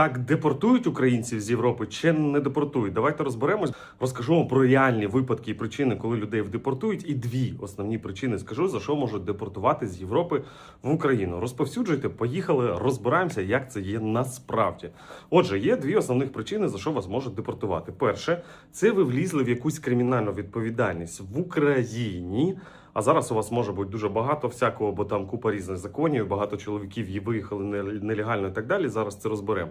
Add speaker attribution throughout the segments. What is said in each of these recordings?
Speaker 1: так депортують українців з Європи чи не депортують? Давайте розберемось. Розкажу вам про реальні випадки і причини, коли людей депортують, і дві основні причини скажу, за що можуть депортувати з Європи в Україну. Розповсюджуйте, поїхали, розбираємося, як це є насправді. Отже, є дві основних причини, за що вас можуть депортувати. Перше, це ви влізли в якусь кримінальну відповідальність в Україні. А зараз у вас може бути дуже багато всякого, бо там купа різних законів, багато чоловіків її виїхали нел- нелегально і так далі. Зараз це розберемо.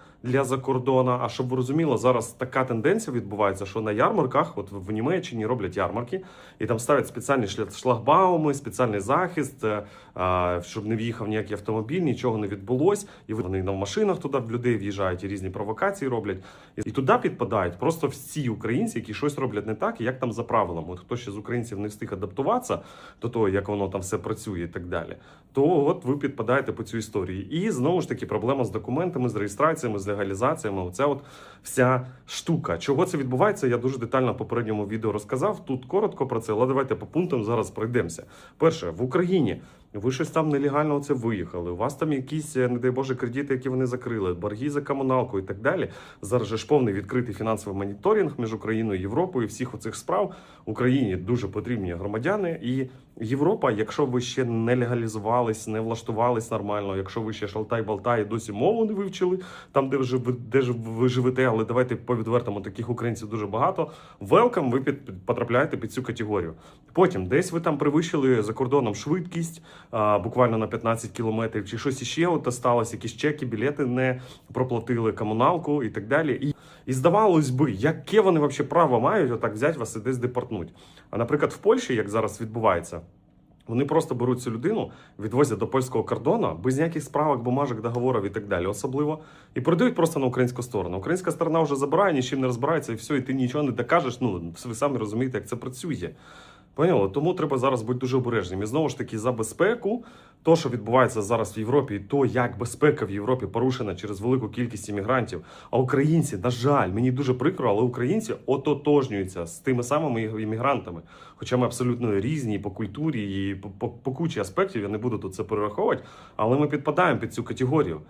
Speaker 1: для закордона. А щоб ви розуміли, зараз така тенденція відбувається, що на ярмарках, от в Німеччині роблять ярмарки, і там ставлять спеціальні шлагбауми, спеціальний захист, е, щоб не в'їхав ніякий автомобіль, нічого не відбулось. І вони на машинах туди в людей в'їжджають і різні провокації роблять. І туди підпадають просто всі українці, які щось роблять не так, і як там за правилами. От хто ще з українців не встиг адаптуватися до того, як воно там все працює і так далі, то от ви підпадаєте по цю історію. І знову ж таки проблема з документами, з реєстраціями, з легалізаціями. Оце от вся штука. Чого це відбувається? Я дуже детально в попередньому відео розказав. Тут коротко про це, але давайте по пунктам зараз пройдемося. Перше, в Україні. Ви щось там нелегально оце виїхали. У вас там якісь, е, не дай Боже, кредити, які вони закрили, борги за комуналку і так далі. Зараз же ж повний відкритий фінансовий моніторинг між Україною і Європою. Всіх оцих справ Україні дуже потрібні громадяни. І Європа, якщо ви ще не легалізувались, не влаштувались нормально, якщо ви ще шалтай-балтай і досі мову не вивчили, там, де ви де ж ви живете, але давайте по відвертому таких українців дуже багато. Велкам, ви під, потрапляєте під цю категорію. Потім десь ви там перевищили за кордоном швидкість буквально на 15 кілометрів, чи щось іще от сталося, якісь чеки, білети не проплатили комуналку і так далі. І, і здавалось би, яке вони взагалі право мають отак взяти вас і десь депортнуть. А наприклад, в Польщі, як зараз відбувається. Вони просто беруть цю людину, відвозять до польського кордону без ніяких справок, бумажок, договорів і так далі, особливо, і передають просто на українську сторону. Українська сторона вже забирає, нічим не розбирається, і все, і ти нічого не докажеш. Ну ви самі розумієте, як це працює. Поняли? Тому треба зараз бути дуже обережним. І знову ж таки, за безпеку, то, що відбувається зараз в Європі, і то, як безпека в Європі порушена через велику кількість іммігрантів. А українці, на жаль, мені дуже прикро, але українці ототожнюються з тими самими іммігрантами. Хоча ми абсолютно різні по культурі, і по, по, по кучі аспектів, я не буду тут це перераховувати, але ми підпадаємо під цю категорію.